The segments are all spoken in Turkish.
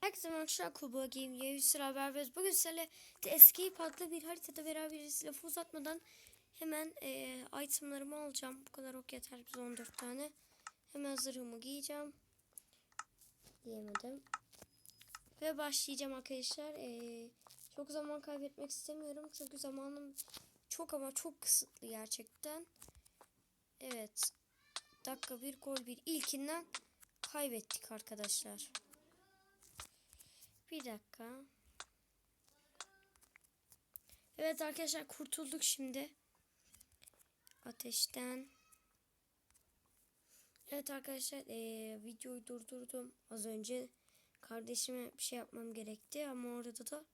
Herkese merhaba Kuba Game'ye sıra beraberiz. Bugün sizlerle The Escape adlı bir haritada beraberiz. Lafı uzatmadan hemen e, itemlarımı alacağım. Bu kadar ok yeter bize 14 tane. Hemen zırhımı giyeceğim. Giyemedim. Ve başlayacağım arkadaşlar. E, çok zaman kaybetmek istemiyorum. Çünkü zamanım çok ama çok kısıtlı gerçekten. Evet. Dakika bir gol bir ilkinden kaybettik arkadaşlar. Bir dakika. Evet arkadaşlar kurtulduk şimdi. Ateşten. Evet arkadaşlar eee, videoyu durdurdum. Az önce kardeşime bir şey yapmam gerekti ama orada da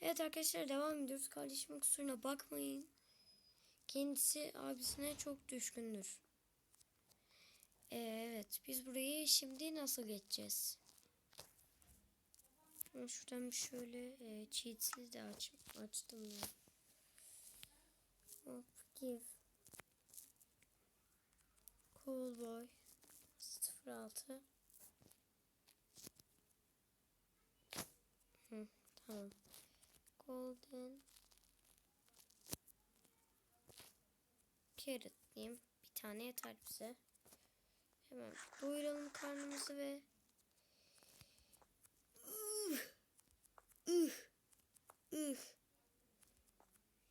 Evet arkadaşlar devam ediyoruz. Kardeşimin kusuruna bakmayın. Kendisi abisine çok düşkündür. Ee, evet biz burayı şimdi nasıl geçeceğiz? Şuradan bir şöyle e, cheats'i de aç, açtım ya. Hop give. Cool boy. 06. Hı, tamam. Golden. Carrot diyeyim. Bir tane yeter bize. Hemen doyuralım karnımızı ve Üh! Üh! Üh!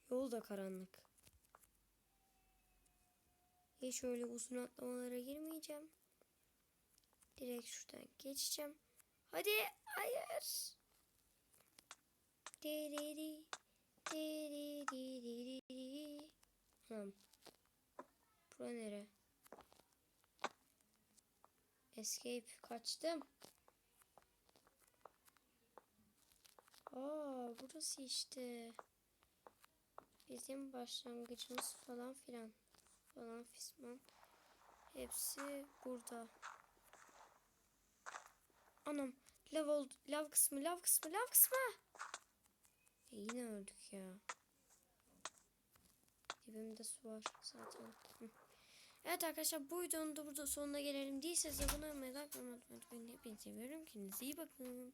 Yol da karanlık. Hiç öyle uzun atlamalara girmeyeceğim. Direkt şuradan geçeceğim. Hadi hayır. Diriri, diriri. Tamam. Bura nere? Escape kaçtım. Aa burası işte. Bizim başlangıcımız falan filan. Falan fisman. Hepsi burada. Anam lav oldu. Lav kısmı lav kısmı lav kısmı. E, yine öldük ya. Dibimde su var zaten. Hı. Evet arkadaşlar bu videonun da burada sonuna gelelim. Değilseniz abone olmayı, like olmayı unutmayın. Hepinizi seviyorum. Kendinize iyi bakın.